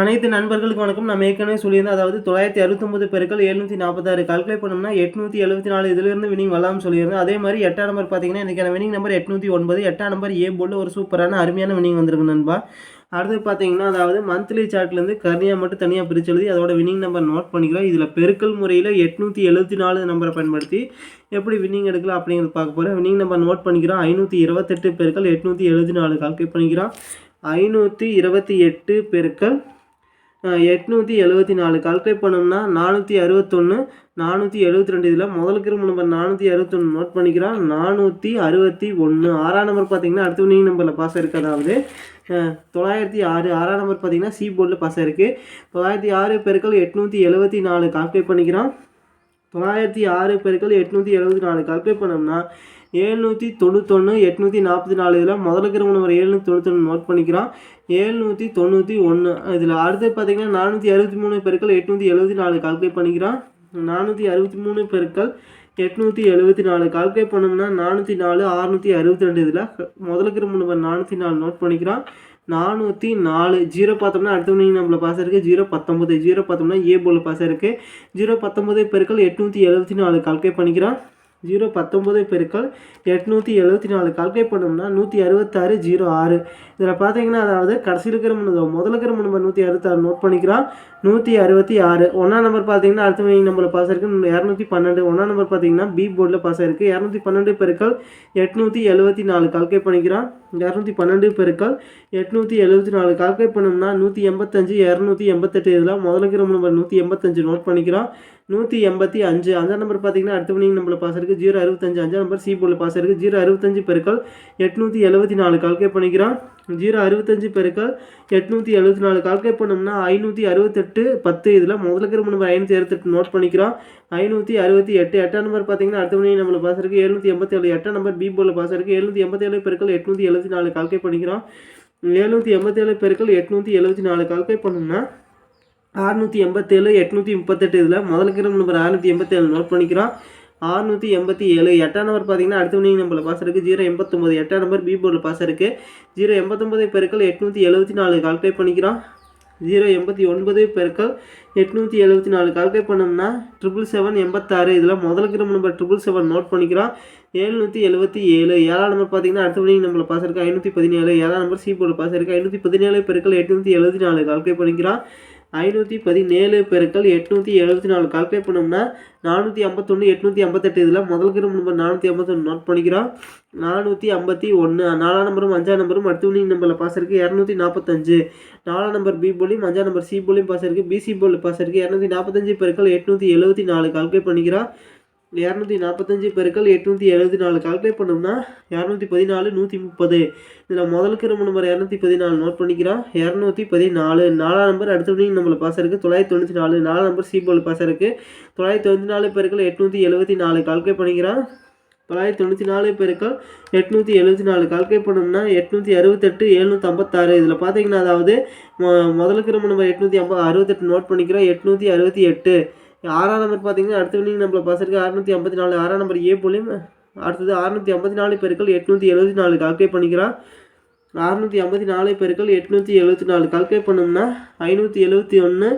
அனைத்து நண்பர்களுக்கு வணக்கம். நம்ம ஏற்கனவே சொல்லியிருந்தோம் அதாவது தொள்ளாயிரத்தி அறுபத்தொம்பது பெருக்கள் எழுநூற்றி நாற்பத்தாறு கால்குலேட் பண்ணோம்னா எட்நூற்றி எழுபத்தி நாலு இதுலேருந்து வினிங் வரலாம்னு சொல்லியிருந்தோம். அதே மாதிரி எட்டாம் நம்பர் பார்த்தீங்கன்னா இன்றைக்கான வினிங் நம்பர் எட்நூற்றி ஒன்பது. எட்டாம் நம்பர் ஏ போர்டில் ஒரு சூப்பரான அருமையான வினிங் வந்திருக்கு நண்பா. அடுத்து பார்த்தீங்கன்னா அதாவது மந்த்லி சார்ட்லேருந்து கர்னியாக மட்டும் தனியாக பிரித்து எழுதி அதோட வினிங் நம்பர் நோட் பண்ணிக்கிறோம். இதில் பெருக்கல் முறையில் எட்நூற்றி எழுபத்தி நாலு நம்பரை பயன்படுத்தி எப்படி வின்னிங் எடுக்கலாம் அப்படிங்கிறது பார்க்க போகிறோம் வின்னிங் நம்பர் நோட் பண்ணிக்கிறோம். ஐநூற்றி இருபத்தெட்டு பெருக்கள் எட்நூற்றி எழுபத்தி நாலு கால்குலேட் பண்ணிக்கிறோம். ஐநூற்றி இருபத்தி எட்டு பெருக்கள் எட்நூற்றி எழுபத்தி நாலு கால்குலேட் பண்ணோம்னா நானூற்றி அறுபத்தொன்று நானூற்றி எழுபத்தி ரெண்டு இதில் முதல் கிரும்பு நம்பர் நானூற்றி அறுபத்தொன்று நோட் பண்ணிக்கிறோம். நானூற்றி அறுபத்தி ஒன்று ஆறாம் நம்பர் பார்த்தீங்கன்னா அடுத்த வினிங் நம்பரில் பாஸ் இருக்குது அதாவது தொள்ளாயிரத்தி ஆறு. ஆறாம் நம்பர் பார்த்தீங்கன்னா சி போர்டில் பாஸ் இருக்குது தொள்ளாயிரத்தி ஆறு பெருக்கள் எட்நூற்றி எழுபத்தி நாலு கால்குலேட் பண்ணிக்கிறோம். தொள்ளாயிரத்தி ஆறு பெருக்கள் எட்நூற்றி எழுபத்தி நாலு கால்குலேட் பண்ணோம்னா ஏழ்நூற்றி தொண்ணூத்தொன்று எட்நூற்றி நாற்பத்தி நாலு இதில் முதல்ல கிரம நம்பர் ஏழ்நூற்றி தொண்ணூத்தொன்று நோட் பண்ணிக்கிறோம். ஏழ்நூற்றி தொண்ணூற்றி ஒன்று இதில் அடுத்து பார்த்தீங்கன்னா நானூற்றி அறுபத்தி மூணு பெருக்கள் எட்நூற்றி எழுபத்தி நாலு கால்குலேட் பண்ணிக்கிறோம். நானூற்றி அறுபத்தி மூணு பெருக்கள் எட்நூற்றி எழுபத்தி நாலு கால்குலேட் பண்ணோம்னா நானூற்றி நாலு அறுநூற்றி அறுபத்தி ரெண்டு இதில் முதல்ல கிரம நம்பர் நானூற்றி நாலு நோட் பண்ணிக்கிறோம். நானூற்றி நாலு. ஜீரோ பார்த்தோம்னா அடுத்த வினிங் நம்மள பாஸ் இருக்குது ஜீரோ பத்தொம்பது ஜீரோ பார்த்தோம்னா ஏ போல் பாஸ் இருக்குது ஜீரோ பத்தொம்பது பெருக்கள் எட்நூற்றி எழுபத்தி நாலு கால்குலேட் பண்ணிக்கிறோம். ஜீரோ பத்தொம்பது பெருக்கள் எட்நூற்றி எழுபத்தி நாலு. கால்குலேட் பண்ணோம்னா நூற்றி அறுபத்தாறு ஜீரோ ஆறு. இதில் பார்த்தீங்கன்னா அதாவது கடைசியில் இருக்கிற நம்பர் முதல் இருக்கிற நம்பர் நூற்றி அறுபத்தாறு நோட் பண்ணிக்கிறோம். நூற்றி அறுபத்தி ஆறு. ஒன்றாம் நம்பர் பார்த்தீங்கன்னா அடுத்த வினிங் நம்பரில் பாஸ் இருக்குது இரநூத்தி பன்னெண்டு. ஒன்றாம் நம்பர் பார்த்தீங்கன்னா பி போர்டில் பாஸ் ஆயிருக்கு. இரநூத்தி பன்னெண்டு பெருக்கள் எட்நூற்றி எழுபத்தி நாலு. கால்குலேட் பண்ணிக்கிறோம். இரநூத்தி பன்னெண்டு பெருக்கள் எட்நூற்றி எழுபத்தி நாலு. கால்குலேட் பண்ணோம்னா நூற்றி எண்பத்தஞ்சு இரநூத்தி எண்பத்தெட்டு. இதில் முதல் இருக்கிற நம்பர் நூற்றி எண்பத்தஞ்சு நோட் பண்ணிக்கிறோம். நூற்றி எண்பத்தி அஞ்சு. அஞ்சாம் நம்பர் பார்த்தீங்கன்னா அடுத்த வினிங் நம்பரில் பாஸ் இருக்குது ஜீரோ அறுபத்தஞ்சு அஞ்சாம் நம்பர் சி போல பாஸ் இருக்குது ஜீரோ அறுபத்தஞ்சு பெருக்கள் எட்நூற்றி எழுபத்தி நாலு. கால்குலேட் பண்ணிக்கிறோம். ஜீரோ அறுபத்தஞ்சு பெருக்கள் எட்நூற்றி எழுபத்தி நாலு. கால்குலேட் பண்ணோம்னா ஐநூற்றி அறுபத்தெட்டு பத்து இதில் முதல்ல இருக்கிற நம்பர் ஐநூற்றி அறுபத்தெட்டு நோட் பண்ணிக்கிறோம். ஐநூற்றி அறுபத்தி எட்டு. எட்டாம் நம்பர் பார்த்தீங்கன்னா அடுத்த மணி நம்மளை பாஸ் இருக்குது எழுநூற்றி எண்பத்தேழு எட்டாம் நம்பர் பி போல பாஸ் இருக்குது எழுநூற்றி எண்பத்தேழு பெருக்கள் எட்நூற்றி எழுபத்தி நாலு. கால்குலேட் பண்ணிக்கிறோம். எழுநூற்றி எண்பத்தேழு பெருக்கள் எட்நூற்றி எழுபத்தி நாலு. கால்குலேட் பண்ணோம்னா அறுநூற்றி எண்பத்தேழு எட்நூற்றி முப்பத்தெட்டு இதில் முதல் கிரம் நம்பர் அறுநூற்றி எண்பத்தேழு நோட் பண்ணிக்கிறோம். அறுநூற்றி எண்பத்தி ஏழு எட்டாம் நம்பர் பார்த்தீங்கன்னா அடுத்த வினிங் நம்பரில் பாஸ் இருக்குது ஜீரோ எண்பத்தொம்பது எட்டாம் நம்பர் பி போர்டில் பாஸ் இருக்குது ஜீரோ எண்பத்தொம்பது பெருக்கள் எட்நூற்றி எழுபத்தி நாலு கால்குலேட் பண்ணிக்கிறோம். ஜீரோ எண்பத்தி ஒன்பது பெருக்கள் எட்நூற்றி எழுபத்தி நாலு கால்குலேட் பண்ணோம்னா ட்ரிபிள் செவன் எண்பத்தாறு இதில் முதல் கிரம் நம்பர் ட்ரிபிள் செவன் நோட் பண்ணிக்கிறோம். எழுநூற்றி எழுபத்தி ஏழு ஏழாம் நம்பர் பார்த்தீங்கன்னா அடுத்த வினிங் நம்பரில் பாஸ் இருக்குது ஐநூற்றி பதினேழு ஏழாம் நம்பர் சி போர்டில் பாஸ் இருக்குது ஐநூற்றி பதினேழு பெருக்கள் எட்நூற்றி எழுபத்தி நாலு கால்குலேட் பண்ணிக்கிறோம். ஐநூற்றி பதினேழு பெருக்கள் எட்நூற்றி எழுபத்தி நாலு. கால்குலேட் பண்ணோம்னா நானூற்றி ஐம்பத்தொன்று எட்நூற்றி ஐம்பத்தெட்டு. இதில் முதல் கிரம் நம்பர் நானூற்றி ஐம்பத்தொன்று நோட் பண்ணிக்கிறோம். நானூற்றி ஐம்பத்தி ஒன்று நாலாம் நம்பரும் அஞ்சாம் நம்பரும் அடுத்த வினிங் நம்பரில் பாஸ் இருக்குது இரநூத்தி நாற்பத்தஞ்சு நாலாம் நம்பர் பி போலியும் அஞ்சாம் நம்பர் சி போலியும் பாஸ் இருக்குது பிசி போலில் பாஸ் இருக்குது இரநூத்தி நாற்பத்தஞ்சு பெருக்கள் எட்நூற்றி எழுபத்தி நாலு. கால்குலேட் பண்ணிக்கிறோம். இரநூத்தி நாற்பத்தஞ்சு பெருக்கள் எட்நூற்றி எழுபத்தி நாலு. கால்குலேட் பண்ணோம்னா இரநூத்தி பதினாலு நூற்றி முப்பது. இதில் முதல் கிரம நம்பர் இரநூத்தி பதினாலு நோட் பண்ணிக்கிறோம். இரநூத்தி பதினாலு. நாலாம் நம்பர் அடுத்த வினிங் நம்மள பாஸ் இருக்குது தொள்ளாயிரத்தி தொண்ணூற்றி நாலு. நாலாம் நம்பர் சிபோல் பாஸ் இருக்குது தொள்ளாயிரத்தி தொண்ணூற்றி நாலு பெருக்கள் எட்நூற்றி எழுபத்தி நாலு. கால்குலேட் பண்ணிக்கிறோம். தொள்ளாயிரத்தி தொண்ணூற்றி நாலு பெருக்கள் எட்நூற்றி எழுபத்தி நாலு. கால்குலேட் பண்ணோம்னா எட்நூற்றி அறுபத்தெட்டு எழுநூற்றி ஐம்பத்தாறு. இதில் பார்த்தீங்கன்னா அதாவது மொ- முதல் நம்பர் எட்நூற்றி ஐம்பது அறுபத்தெட்டு நோட் பண்ணிக்கிறோம். எட்நூற்றி அறுபத்தி எட்டு. ஆறாம் நம்பர் பார்த்தீங்கன்னா அடுத்த வினிங் நம்மளை பாஸ் இருக்குது அறுநூற்றி ஐம்பத்தி நாலு. ஆறாம் நம்பர் ஏ போலியும் அடுத்தது அறுநூற்றி ஐம்பத்தி நாலு பெருக்கள் எட்நூற்றி எழுபத்தி நாலு. கால்குலேட் பண்ணிக்கிறான். அறுநூற்றி ஐம்பத்தி நாலு பெருக்கள் எட்நூற்றி எழுபத்தி நாலு. கால்குலேட் பண்ணோம்னா ஐநூற்றி எழுபத்தி ஒன்று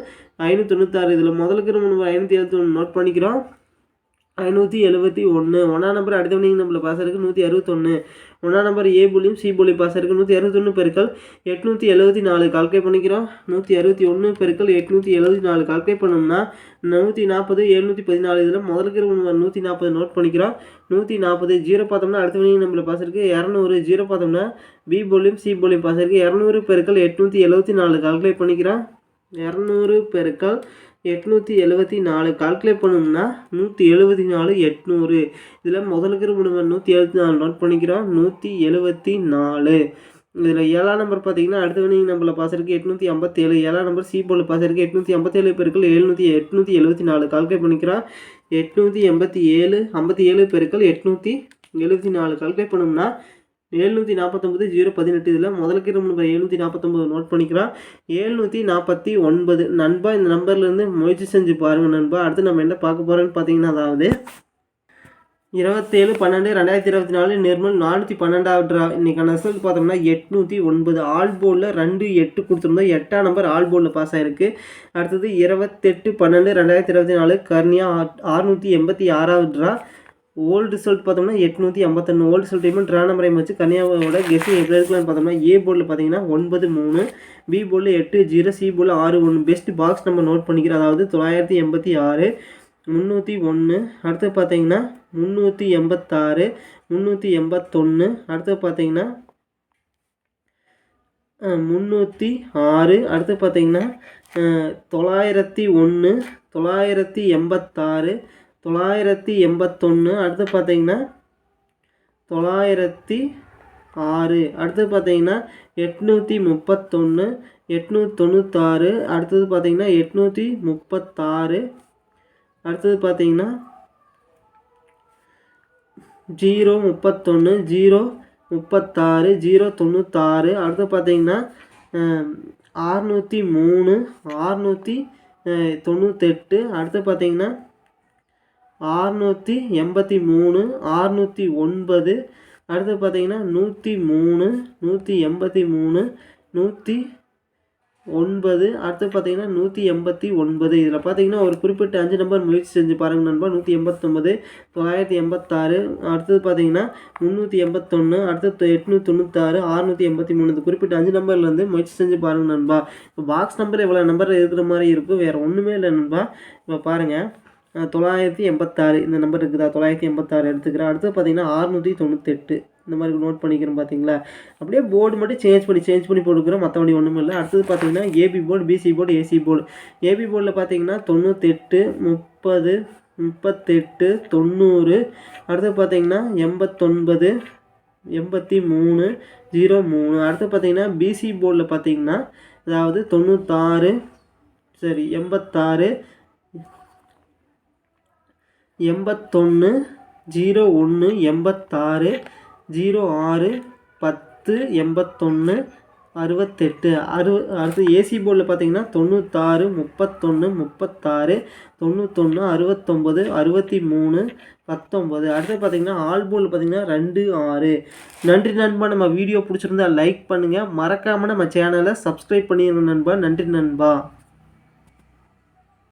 ஐநூற்றி தொண்ணூத்தாறு. இதில் முதலுக்கு நம்ம ஐநூற்றி எழுபத்தி ஒன்று நோட் பண்ணிக்கிறோம். ஐநூற்றி எழுபத்தி ஒன்று ஒன்றாம் நம்பர் அடுத்த வினிங் நம்பரில் பாஸ் இருக்குது நூற்றி அறுபத்தொன்று ஒன்றாம் நம்பர் ஏ புள்ளியும் சி புள்ளி பாஸ் இருக்குது நூற்றி அறுபத்தொன்று பெருக்கள் எட்நூற்றி எழுபத்தி நாலு. கால்குலேட் பண்ணிக்கிறோம். நூற்றி அறுபத்தி ஒன்று பெருக்கள் எட்நூற்றி எழுபத்தி நாலு. கால்குலேட் பண்ணோம்னா நூற்றி நாற்பது எழுநூற்றி பதினாலு இதில் முதலுக்கு கிரம நூற்றி நாற்பது நோட் பண்ணிக்கிறோம். நூற்றி நாற்பது ஜீரோ பார்த்தோம்னா அடுத்த வினிங் நம்பரில் பாஸ் இருக்குது இரநூறு ஜீரோ பார்த்தோம்னா பி போலியும் சி போலியும் பாஸ் இருக்குது இரநூறு பெருக்கள் எட்நூற்றி எழுபத்தி நாலு. கால்குலேட் பண்ணிக்கிறோம். இரநூறு பெருக்கள் எட்நூற்றி எழுபத்தி நாலு. கால்குலேட் பண்ணோம்னா நூற்றி எழுபத்தி நாலு எட்நூறு. இதில் முதல் கிரும நம்பர் நூற்றி எழுபத்தி நாலு நோட் பண்ணிக்கிறோம். நூற்றி எழுபத்தி நாலு. இதில் ஏழாம் நம்பர் பார்த்தீங்கன்னா அடுத்த வினிங் நம்பரில் பாஸ் இருக்குது எட்நூற்றி ஐம்பத்தேழு. ஏழாம் நம்பர் சி போல் பாஸ் இருக்குது எட்நூற்றி ஐம்பத்தேழு பெருக்கள் எழுநூற்றி எட்நூற்றி எழுபத்தி நாலு. கால்குலேட் பண்ணிக்கிறோம். எட்நூற்றி எண்பத்தி ஏழு ஐம்பத்தி ஏழு பெருக்கள் எட்நூற்றி எழுபத்தி நாலு. கால்குலேட் பண்ணோம்னா எழுநூற்றி நாற்பத்தொம்பது ஜீரோ பதினெட்டு. இதில் முதல் கிரம் நம்பர் எழுநூற்றி நாற்பத்தொம்பது நோட் பண்ணிக்கிறோம். எழுநூற்றி நாற்பத்தி ஒன்பது. நண்பா இந்த நம்பர்லேருந்து முயற்சி செஞ்சு பாருங்கள் நண்பா. அடுத்து நம்ம என்ன பார்க்க போகிறோன்னு பார்த்தீங்கன்னா அதாவது இருபத்தேழு பன்னெண்டு ரெண்டாயிரத்தி இருபத்தி நாலு நிர்மல் நானூற்றி பன்னெண்டாவது ட்ரா இன்றைக்கான ரிசல்ட் பார்த்தோம்னா எட்நூற்றி ஒன்பது. ஆல் போலில் ரெண்டு எட்டு கொடுத்துருந்தோம். எட்டாம் நம்பர் ஆல் போலில் பாஸ் ஆகிருக்கு அடுத்தது இருபத்தெட்டு பன்னெண்டு ரெண்டாயிரத்தி இருபத்தி நாலு கர்னியா ஆறுநூற்றி எண்பத்தி ஆறாவது ட்ரா ஓல்டு ரிசல்ட் பார்த்தோம்னா எட்நூற்றி ஐம்பத்தொன்று ஓல்டு ரிசல்ட் டைமும் ட்ரா வச்சு கன்னியாவோட கெஸ்ஸிங் எப்படி இருக்கலாம்னு பார்த்தோம்னா ஏ போர்டில் பார்த்தீங்கன்னா ஒன்பது மூணு பி போர்டில் எட்டு ஜீரோ சி போர்டில் ஆறு ஒன்று பெஸ்ட் பாக்ஸ் நம்ம நோட் பண்ணிக்கிறோம் அதாவது தொள்ளாயிரத்தி எண்பத்தி ஆறு முந்நூற்றி ஒன்று அடுத்து பார்த்தீங்கன்னா முந்நூற்றி எண்பத்தாறு முந்நூற்றி எண்பத்தொன்று அடுத்து பார்த்தீங்கன்னா முந்நூற்றி ஆறு. அடுத்து பார்த்தீங்கன்னா தொள்ளாயிரத்தி ஒன்று தொள்ளாயிரத்தி எண்பத்தாறு தொள்ளாயிரத்தி எண்பத்தொன்று அடுத்து பார்த்தீங்கன்னா தொள்ளாயிரத்தி ஆறு. அடுத்து பார்த்தீங்கன்னா எட்நூற்றி முப்பத்தொன்று எட்நூற்றி தொண்ணூத்தாறு. அடுத்தது பார்த்தீங்கன்னா எட்நூற்றி முப்பத்தாறு. அடுத்தது பார்த்தீங்கன்னா ஜீரோ முப்பத்தொன்று ஜீரோ முப்பத்தாறு ஜீரோ தொண்ணூத்தாறு. அடுத்து பார்த்தீங்கன்னா ஆறுநூற்றி மூணு ஆறுநூற்றி தொண்ணூத்தெட்டு. அடுத்து பார்த்தீங்கன்னா ஆறுநூற்றி எண்பத்தி மூணு ஆறுநூற்றி ஒன்பது அடுத்து பார்த்திங்கன்னா நூற்றி மூணு நூற்றி எண்பத்தி மூணு நூற்றி ஒன்பது அடுத்து பார்த்தீங்கன்னா நூற்றி எண்பத்தி ஒன்பது. இதில் பார்த்தீங்கன்னா ஒரு குறிப்பிட்ட அஞ்சு நம்பர் முயற்சி செஞ்சு பாருங்கள் நண்பா. நூற்றி எண்பத்தொம்பது தொள்ளாயிரத்தி எண்பத்தாறு அடுத்தது பார்த்தீங்கன்னா முந்நூற்றி எண்பத்தொன்று அடுத்து எட்நூற்றி தொண்ணூத்தாறு அறுநூற்றி எண்பத்தி மூணு. இந்த குறிப்பிட்ட அஞ்சு நம்பர்லேருந்து முயற்சி செஞ்சு பாருங்கள் நண்பா. இப்போ பாக்ஸ் நம்பர் இவ்வளோ நம்பர் இருக்கிற மாதிரி இருக்கும். வேறு ஒன்றுமே இல்லை நண்பா. இப்போ பாருங்கள் தொள்ளாயிரத்தி எண்பத்தாறு இந்த நம்பர் இருக்குதா? தொள்ளாயிரத்தி எண்பத்தாறு எடுத்துக்கிறேன். அடுத்து பார்த்தீங்கன்னா அறுநூற்றி தொண்ணூத்தெட்டு. இந்த மாதிரி நோட் பண்ணிக்கிறோம் பார்த்தீங்களா? அப்படியே போர்டு மட்டும் சேஞ்ச் பண்ணி சேஞ்ச் பண்ணி போட்டுக்கிறோம். மற்றபடி ஒன்றும் இல்லை அடுத்தது பார்த்தீங்கன்னா AB board BC board AC board AB போர்டில் பார்த்தீங்கன்னா தொண்ணூத்தெட்டு முப்பது முப்பத்தெட்டு தொண்ணூறு. அடுத்து பார்த்தீங்கன்னா எண்பத்தொன்பது எண்பத்தி மூணு ஜீரோ மூணு அடுத்து பார்த்தீங்கன்னா பிசி போர்டில் பார்த்தீங்கன்னா அதாவது தொண்ணூத்தாறு சரி எண்பத்தாறு எண்பத்தொன்று ஜீரோ ஒன்று எண்பத்தாறு ஜீரோ ஆறு பத்து எண்பத்தொன்று அறுபத்தெட்டு அறு அடுத்து ஏசி போர்டில் பார்த்தீங்கன்னா தொண்ணூத்தாறு முப்பத்தொன்று முப்பத்தாறு தொண்ணூத்தொன்று அறுபத்தொம்பது அறுபத்தி மூணு பத்தொம்பது. அடுத்து பார்த்தீங்கன்னா ஆல் போர்டில் பார்த்தீங்கன்னா ரெண்டு ஆறு. நன்றி நண்பா. நம்ம வீடியோ பிடிச்சிருந்தா லைக் பண்ணுங்கள் மறக்காமல் நம்ம சேனலை சப்ஸ்கிரைப் பண்ணிடுங்க நண்பா. நன்றி நண்பா.